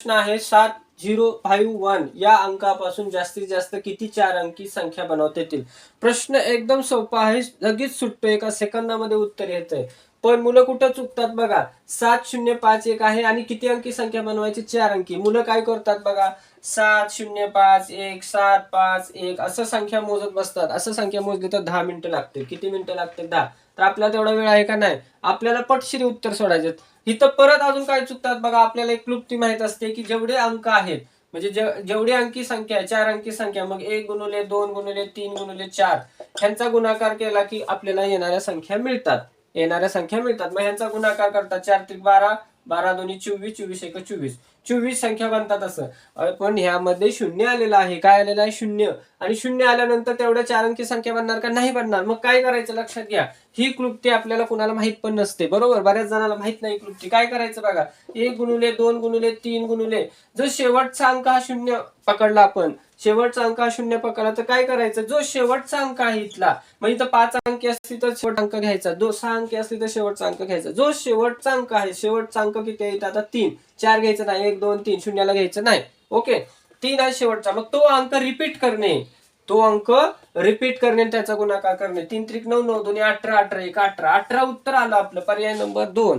प्रश्न आहे सात झिरो फाईव्ह वन या अंकापासून जास्तीत जास्त किती चार अंकी संख्या बनवता येतील? प्रश्न एकदम सोपा आहे लगेच सुटतो एका सेकंदामध्ये उत्तर येतंय. पण मुलं कुठं चुकतात बघा? सात शून्य पाच एक आहे आणि किती अंकी संख्या बनवायची? चार अंकी. मुलं काय करतात बघा? सात शून्य पाच एक सात पाच एक असं संख्या मोजत बसतात. असं संख्या मोजली तर दहा मिनिटं लागतील. किती मिनिटं लागतील? दहा. तर आपल्याला तेवढा वेळ आहे का? नाही. आपल्याला पटशिरी उत्तर सोडायचे इथं परत अजून काय चुकतात बघा आपल्याला एक क्लुप्ती माहीत असते की जेवढे अंक आहेत म्हणजे जेवढी अंकी संख्या आहे चार अंकी संख्या मग एक गुणुले दोन गुणुले तीन गुणुले चार ह्यांचा गुणाकार केला की आपल्याला येणाऱ्या संख्या मिळतात. येणाऱ्या संख्या मिळतात. मग ह्यांचा गुणाकार करतात चार त्रिक बारा बारा दोन्ही चोवीस चोवीस एक चोवीस. चोवीस संख्या बनतात असं. पण ह्यामध्ये शून्य आलेलं आहे. काय आलेलं आहे? शून्य. आणि शून्य आल्यानंतर तेवढ्या चार अंकी संख्या बनणार का? नाही बनणार. मग काय करायचं लक्षात घ्या. ही क्लुप्ती आपल्याला कुणाला माहीत पण नसते. बरोबर? बऱ्याच जणांना माहीत नाही क्लुप्ती काय करायचं बघा? एक गुणुले दोन गुणुले तीन गुणुले. जो शेवटचा अंक हा शून्य पकडला आपण शेवटचा अंक हा शून्य पकडला तर काय करायचं? जो शेवटचा अंक आहे इथला मग इथं पाच अंकी असली तर शेवट अंक घ्यायचा. जो सहा अंकी असली तर शेवटचा अंक घ्यायचा. जो शेवटचा अंक आहे शेवटचा अंक किती आहे? आता तीन. चार घ्यायचं नाही. एक दोन तीन शून्याला घ्यायचं नाही. ओके? तीन आहे शेवटचा. मग तो अंक रिपीट करणे. तो अंक रिपीट करणे त्याचा गुणाकार करणे. तीन त्रिक नऊ नऊ दोन्ही अठरा अठरा एक अठरा. अठरा उत्तर आलं आपलं. पर्याय नंबर दोन.